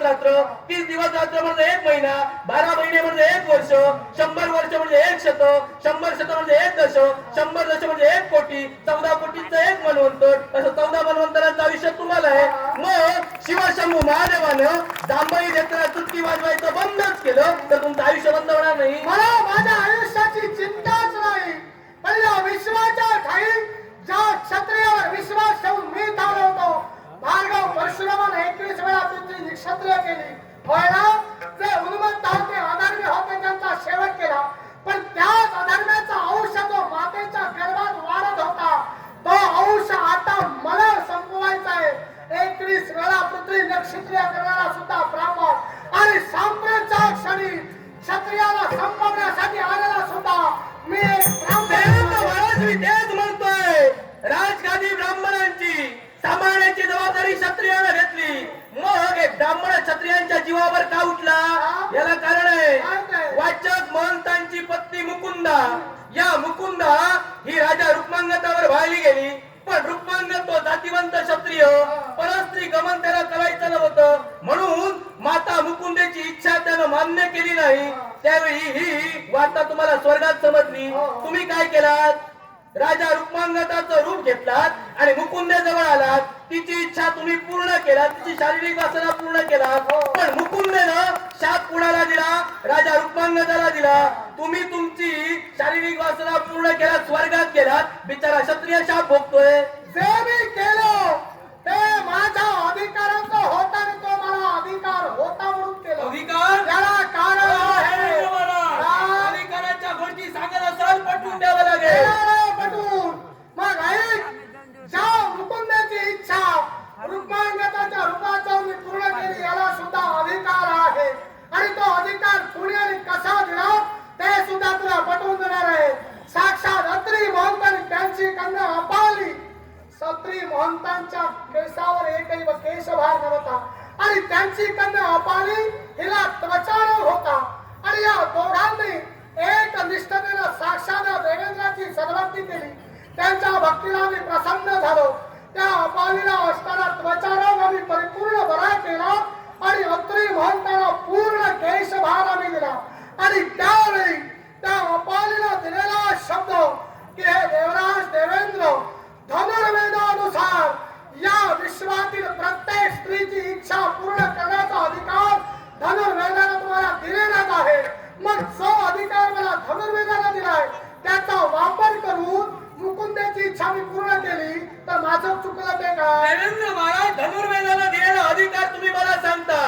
दिवस रात्र तीस दिवस रात्र म्हणजे एक महिना बारा महिने म्हणजे एक वर्ष शंभर वर्ष म्हणजे एक शत शंभर शत म्हणजे एक दश शंभर दश म्हणजे एक कोटी चौदा कोटीचं एक मनवंतर असं चौदा मनवंतरांचं आयुष्य तुम्हाला आहे. मग शिवशंभू महादेवानं जांभई देताना चुटकी वाजवायचं बंदच केलं तर तुमचं आयुष्य बंद होणार नाही. मला माझ्या आयुष्याची चिंताच नाही. पहिल्या विश्वाच्या ठाई ज्या क्षत्रियावर विश्वास ठेवून मी थांबवतो भार्गव परशुरामाने एकवीस वेळा पृथ्वी निक्षत्रिय केली. होय जे उन्मत्त अधर्मी होते त्यांचा शेवट केला. पण त्याच अधर्माचा अंश जो मातेच्या गर्भात वाढत होता तो अंश आता मला संपवायचा आहे. एकवीस वेळा पृथ्वी नक्षत्रिय करणारा सुद्धा ब्राह्मण आणि सांप्रतच्या क्षणी क्षत्रियाला संपवण्यासाठी आलेला सुद्धा मी एक ब्राह्मण. सांभाळण्याची जबाबदारी क्षत्रियानं घेतली. मग एक ब्राह्मण क्षत्रियांच्या जीवावर का उठला? याला कारण आहे? वाचक महंतांची पत्नी मुकुंदा. या मुकुंदा ही राजा रुक्मांगतावर वाहिली गेली. पण रुक्मांग तो जातीवंत क्षत्रिय परस्त्री गमन त्याला करायचं नव्हतं म्हणून माता मुकुंदेची इच्छा त्यानं मान्य केली नाही. त्यावेळी ही वार्ता तुम्हाला स्वर्गात समजली. तुम्ही काय केलात? राजा रुक्मांगताचं रूप घेतलात आणि मुकुंदेजवळ आलात. तिची इच्छा तुम्ही पूर्ण केला तिची शारीरिक वासना पूर्ण केला पण मुकुंदेनं शाप कुणाला दिला? राजा रुक्मांगताला दिला. तुम्ही तुमची शारीरिक वासना पूर्ण केला स्वर्गात गेलात. बिचारा क्षत्रिय शाप भोगतोय. जे मी केलं ते माझ्या अधिकाराचं होता आणि तो मला अधिकार होता म्हणून केलं अधिकार त्याला कारण आहे आहे. अधिकाराच्या गोष्टी सांगत असाल पटवून द्यावं लागेल केलं पटवून. मग ऐक ज्या मुकुंदाची इच्छा रुक्मांगताच्या रूपात जाऊन मी पूर्ण केली याला सुद्धा अधिकार आहे आणि तो अधिकार कुणी आणि कसा दिला ते सुद्धा तुला पटवून देणार आहे साक्षात अत्री महंत आणि त्यांची कन्या अपाली सत्री महंतांच्या केसावर एकही व केशभार नव्हता आणि त्यांची कन्या अपाली हिला त्वचार होता. आणि या दोघांनी एक निष्ठतेनं साक्षात देवेंद्राची सद्भक्ती केली. त्यांच्या भक्तीला मी प्रसन्न झालो. त्या अपालीला असताना त्वचारोग आम्ही परिपूर्ण बरा केला आणि अत्री महंताला पूर्ण केशभार आम्ही दिला आणि त्यावेळी त्या अपालीला दिलेला शब्द की हे देवराज देवेंद्र धनुर्वेदानुसार या विश्वातील प्रत्येक स्त्रीची इच्छा पूर्ण करण्याचा अधिकार धनुर्वेदाने तुम्हाला दिलेलाच आहे मग जो अधिकार मला धनुर्वेदाने दिलाय त्याचा वापर करून मुकुंदेची इच्छा मी पूर्ण केली तर माझं चुकलं ते काय? देवेंद्र महाराज धनुर्वेदाला दिलेला अधिकार तुम्ही मला सांगता.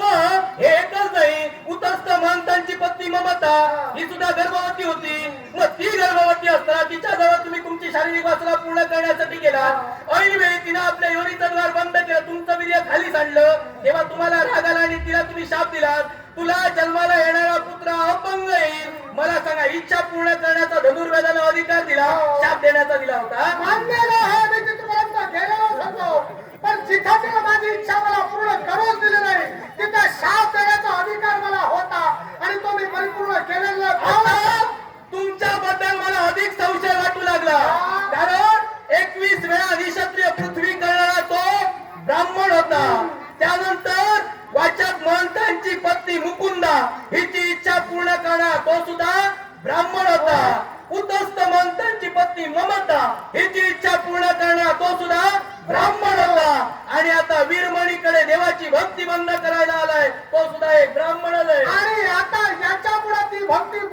मग हे एकच नाही उतस्त महंतांची पत्नी ममता ही. सुद्धा गर्भवती होती. मग ती गर्भवती असताना तिच्याजवळ तुम्ही तुमची शारीरिक वासना पूर्ण करण्यासाठी गेला. ऐन वेळी तिनं आपल्या योनीचं द्वार बंद केलं तुमचं वीर्य खाली सांडलं. तेव्हा तुम्हाला राग आला आणि तिला तुम्ही शाप दिलात. तुला जन्माला येणारा पुत्र अपंग येईल. मला सांगा इच्छा पूर्ण करण्याचा धनुर्वेदाला अधिकार दिला शाप देण्याचा दिला होता? मान्य आहे मी तिथपर्यंत गेलेलोच होतो. पण जिथं माझी इच्छा मला पूर्ण करूच दिली नाही तिथं शाप देण्याचा अधिकार मला होता आणि तो मी परिपूर्ण केलेला आता तुमच्याबद्दल मला अधिक संशय वाटू लागला. कारण एकवीस वेळा निक्षत्रिय पृथ्वी करणारा तो ब्राह्मण होता. त्यानंतर वाचक महंतांची पत्नी मुकुंदा हिची तो सुद्धा ब्राह्मण होता. उतस्त महंतांची पत्नी ममता हिची इच्छा पूर्ण करणारा तो सुद्धा ब्राह्मण होता. आणि आता वीरमणीकडे देवाची भक्ती बंद करायला आलाय. तो सुद्धा एक ब्राह्मणच आहे. आणि आता याच्यापुढे ती भक्ती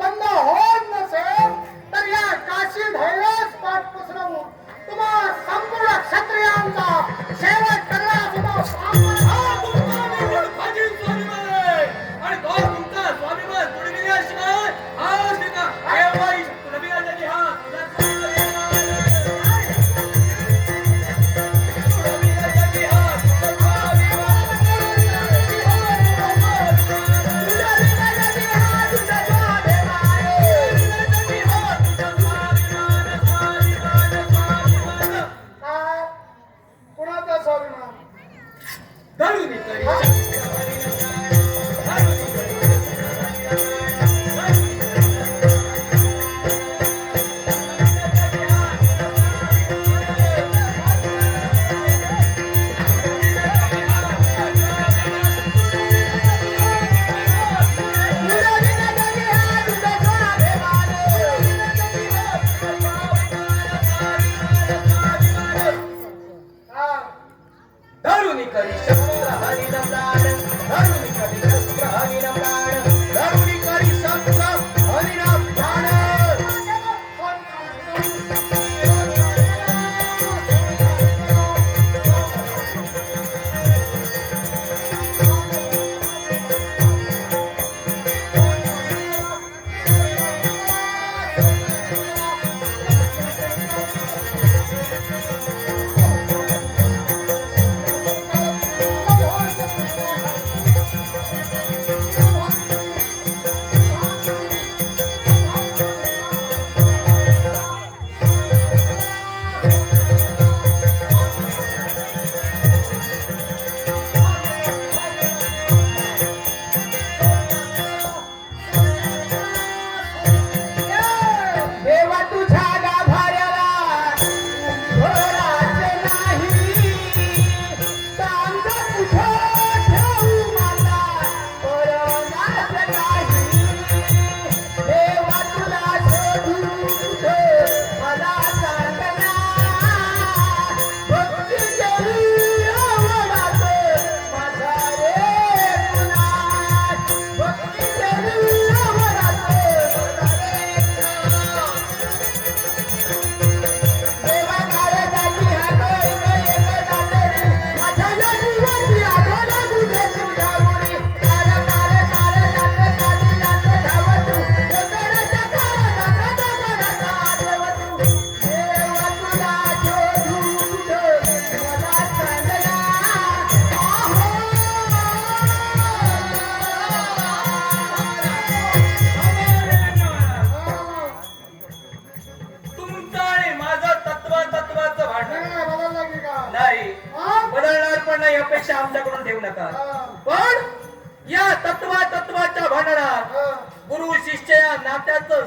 नात्याचं